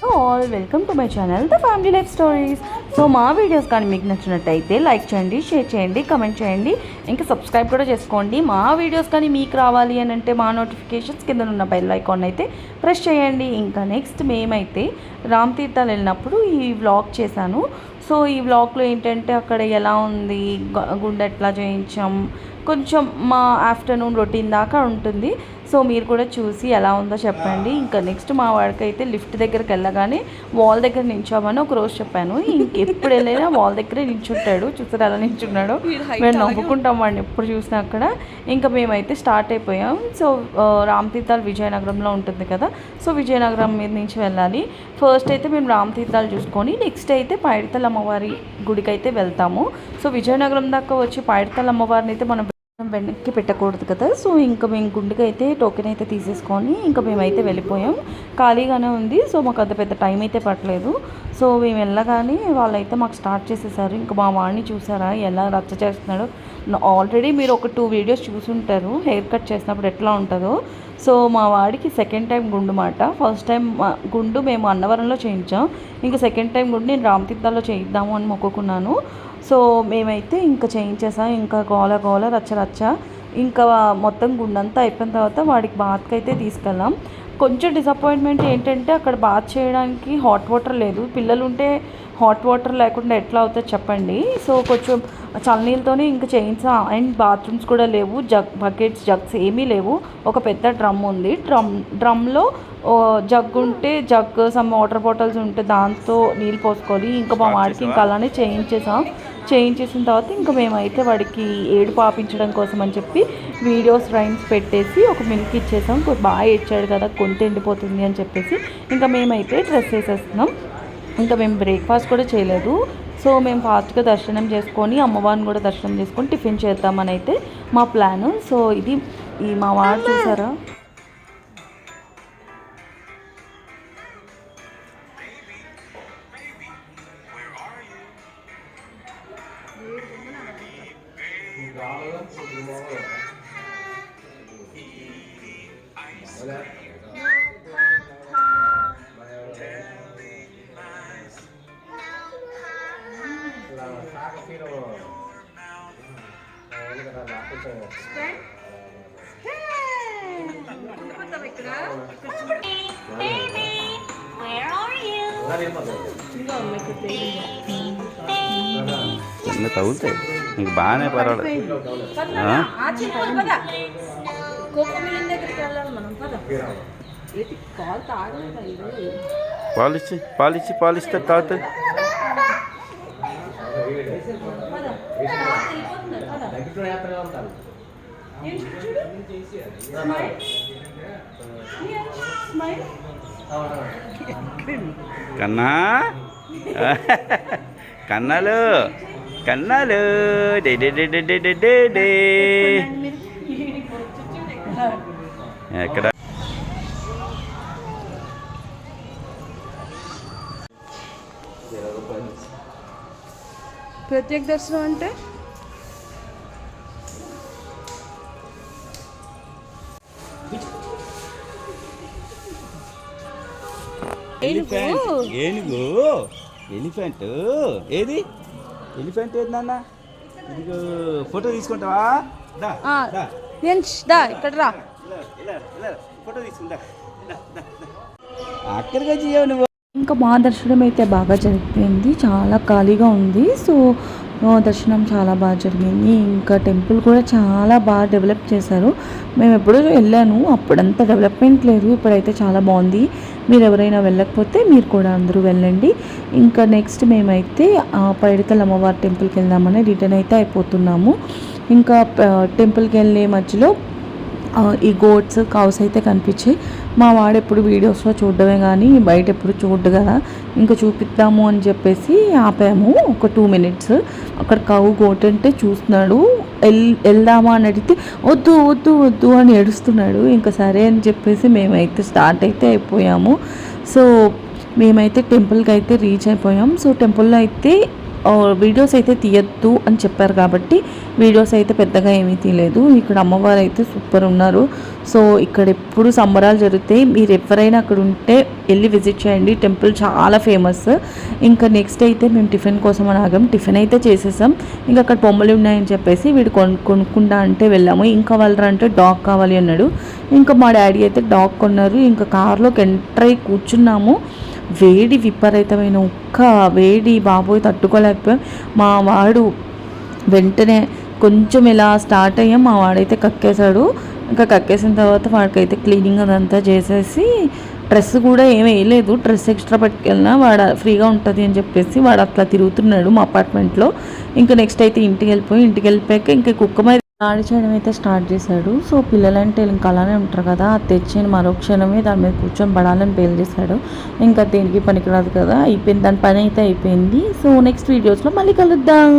So all welcome to my channel the family life stories so మా videos కానీ మీకు నచ్చినట్టయితే లైక్ చేయండి షేర్ చేయండి కమెంట్ చేయండి. ఇంకా సబ్స్క్రైబ్ కూడా చేసుకోండి. మా వీడియోస్ కానీ మీకు రావాలి అని అంటే మా నోటిఫికేషన్స్ కింద ఉన్న బెల్ ఐకాన్ అయితే ప్రెస్ చేయండి. ఇంకా నెక్స్ట్ మేమైతే రామ్ తీర్థాలు వెళ్ళినప్పుడు ఈ వ్లాగ్ చేశాను. సో ఈ వ్లాగ్లో ఏంటంటే అక్కడ ఎలా ఉంది గుండె ఎట్లా చేయించాం కొంచెం మా ఆఫ్టర్నూన్ రొటీన్ దాకా ఉంటుంది. సో మీరు కూడా చూసి ఎలా ఉందో చెప్పండి. ఇంకా నెక్స్ట్ మా వాడికి అయితే లిఫ్ట్ దగ్గరికి వెళ్ళగానే వాల్ దగ్గర నించోమని ఒక రోజు చెప్పాను. ఇంకెప్పుడు వెళ్ళినా వాల్ దగ్గరే నించుంటాడు. చూసారు ఎలా నించున్నాడు? మేము నవ్వుకుంటాం వాడిని ఎప్పుడు చూసినా అక్కడ. ఇంకా మేమైతే స్టార్ట్ అయిపోయాం. సో ఆ, రామ్ తీర్థాలు విజయనగరంలో ఉంటుంది కదా. సో విజయనగరం మీద నుంచి వెళ్ళాలి. ఫస్ట్ అయితే మేము రామ్ తీర్థాలు చూసుకొని నెక్స్ట్ అయితే పైడితల అమ్మవారి గుడికి అయితే వెళ్తాము. సో విజయనగరం దాకా వచ్చి పైడితల అమ్మవారిని అయితే మనం వెనక్కి పెట్టకూడదు కదా. సో ఇంకా మేము గుండెకి అయితే టోకెన్ అయితే తీసేసుకొని ఇంకా మేమైతే వెళ్ళిపోయాం. ఖాళీగానే ఉంది. సో మాకు అంత పెద్ద టైం అయితే పట్టలేదు. సో మేము వెళ్ళగానే వాళ్ళైతే మాకు స్టార్ట్ చేసేసారు. ఇంకా మా వాడిని చూసారా? ఎలా రచ్చ చేస్తున్నాడో. ఆల్రెడీ మీరు ఒక టూ వీడియోస్ చూసుంటారు. హెయిర్ కట్ చేసినప్పుడు ఎట్లా ఉంటుందో. సో మా వాడికి సెకండ్ టైం గుండు మాట. ఫస్ట్ టైం మా- గుండు మేము అన్నవరంలో చేయించాం. ఇంకా సెకండ్ టైం గుండు నేను రామతీర్థాల్లో చేయిద్దాము అని మొక్కుకున్నాను. సో మేమైతే ఇంకా చేయించేసాం ఇంకా గోల గోల రచ్చ రచ్చ. ఇంకా మొత్తం గుండంతా అయిపోయిన తర్వాత వాడికి బాత్కి అయితే తీసుకెళ్ళాం. కొంచెం డిసప్పాయింట్మెంట్ ఏంటంటే అక్కడ బాత్ చేయడానికి హాట్ వాటర్ లేదు. పిల్లలు ఉంటే హాట్ వాటర్ లేకుండా ఎట్లా అవుతుందో చెప్పండి. సో కొంచెం చల్లనీళ్ళతోనే ఇంకా చేయించాం అండ్ బాత్రూమ్స్ కూడా లేవు. జగ్ బకెట్స్ జగ్స్ ఏమీ లేవు. ఒక పెద్ద డ్రమ్ ఉంది. డ్రమ్ డ్రమ్లో జగ్ ఉంటే జగ్ సమ్ వాటర్ బాటిల్స్ ఉంటే దాంతో నీళ్ళు పోసుకోవాలి ఇంకా మా వాడికి ఇంకా అలానే చేయించేసాం చేయించేసిన తర్వాత ఇంకా మేమైతే వాడికి ఏడు పాపించడం కోసం అని చెప్పి వీడియోస్ రైమ్స్ పెట్టేసి ఒక మిల్క్ ఇచ్చేసాం. బాగా ఇచ్చాడు కదా కొంత ఎండిపోతుంది అని చెప్పేసి. ఇంకా మేమైతే డ్రెస్ వేసేస్తున్నాం. ఇంకా మేము బ్రేక్ఫాస్ట్ కూడా చేయలేదు. సో మేము ఫాస్ట్గా దర్శనం చేసుకొని అమ్మవారిని కూడా దర్శనం చేసుకొని టిఫిన్ చేద్దామని అయితే మా ప్లాన్. సో ఇది ఈ మా వాడు చూసారా? Wala. Baby, where are you? Baby, baby. చిన్న తగులుతాయి. నీకు బాగానే పర్వాలేదు? పాలిచ్చి పాలిచ్చి పాలిస్తే తాగుతుంది కన్నా? కన్నాలు. కన్నాలు ఎక్కడ ప్రత్యేక దర్శనం అంటే? ఏనుగు? ఏనుగు? ఎలిఫెంట్. ఏది? ఎలిఫెంట్ ఏది నాన్న? ఇదిగో ఫోటో తీసుకుంటావా? దా దా. నేను దా ఇక్కడ రా. ఫోటో తీసుకుంటా అక్కడికి వచ్చి నువ్వు. ఇంకా మా దర్శనం అయితే బాగా జరిగిపోయింది. చాలా ఖాళీగా ఉంది. సో దర్శనం చాలా బాగా జరిగింది. ఇంకా టెంపుల్ కూడా చాలా బాగా డెవలప్ చేశారు. మేము ఎప్పుడూ వెళ్ళాను. అప్పుడంత డెవలప్మెంట్ లేదు. ఇప్పుడైతే చాలా బాగుంది. మీరు ఎవరైనా వెళ్ళకపోతే మీరు కూడా అందరూ వెళ్ళండి. ఇంకా నెక్స్ట్ మేమైతే ఆ, పైడితల అమ్మవారి టెంపుల్కి వెళ్దామని రిటర్న్ అయితే అయిపోతున్నాము. ఇంకా టెంపుల్కి వెళ్ళే మధ్యలో ఈ గోట్స్ కౌస్ అయితే కనిపించాయి. మా వాడు ఎప్పుడు వీడియోస్లో చూడడమే కానీ బయట ఎప్పుడు చూడ్డు కదా. ఇంకా చూపిద్దాము అని చెప్పేసి ఆపాము. ఒక టూ మినిట్స్ అక్కడ కౌ గోట్ అంటే చూస్తున్నాడు. వెల్ వెళ్దామా అని అడిగితే వద్దు వద్దు వద్దు అని ఏడుస్తున్నాడు. ఇంకా సరే అని చెప్పేసి మేమైతే స్టార్ట్ అయితే అయిపోయాము. సో మేమైతే టెంపుల్కి అయితే రీచ్ అయిపోయాం. సో టెంపుల్లో అయితే వీడియోస్ అయితే తీయద్దు అని చెప్పారు కాబట్టి వీడియోస్ అయితే పెద్దగా ఏమీ తీయలేదు. ఇక్కడ అమ్మవారు అయితే సూపర్ ఉన్నారు. సో ఇక్కడ ఎప్పుడు సంబరాలు జరుగుతాయి మీరు ఎవరైనా అక్కడ ఉంటే వెళ్ళి విజిట్ చేయండి. టెంపుల్ చాలా ఫేమస్. ఇంకా నెక్స్ట్ అయితే మేము టిఫిన్ కోసం అని ఆగాం. టిఫిన్ అయితే చేసేసాం. ఇంకా అక్కడ బొమ్మలు ఉన్నాయని చెప్పేసి వీడు కొను కొనుక్కుంటా అంటే వెళ్ళాము. ఇంకా వాళ్ళరా అంటే డాగ్ కావాలి అన్నాడు. ఇంకా మా డాడీ అయితే డాగ్ కొన్నారు. ఇంకా కార్లోకి ఎంటర్ అయి కూర్చున్నాము. వేడి విపరీతమైన ఒక్క వేడి బాబోయ్ తట్టుకోలేకపోయాం. మా వాడు వెంటనే కొంచెం ఇలా స్టార్ట్ అయ్యాం. మా వాడైతే కక్కేశాడు. ఇంకా కక్కేసిన తర్వాత వాడికైతే క్లీనింగ్ అదంతా చేసేసి డ్రెస్ కూడా ఏమి వేయలేదు. డ్రెస్ ఎక్స్ట్రా పట్టుకెళ్ళినా వాడు ఫ్రీగా ఉంటుంది అని చెప్పేసి వాడు అట్లా తిరుగుతున్నాడు మా అపార్ట్మెంట్లో ఇంకా నెక్స్ట్ అయితే ఇంటికి వెళ్ళిపోయి ఇంటికి వెళ్ళిపోయాక ఇంకా కుక్క మీద దాడి చేయడం అయితే స్టార్ట్ చేశాడు. సో పిల్లలంటే ఇంకా అలానే ఉంటారు కదా అది తెచ్చిన మరో క్షణమే దాని మీద కూర్చొని పడాలని పేలు చేశాడు. ఇంకా దేనికి పనికిరాదు కదా అయిపోయింది దాని పని అయితే అయిపోయింది. సో నెక్స్ట్ వీడియోస్లో మళ్ళీ కలుద్దాం.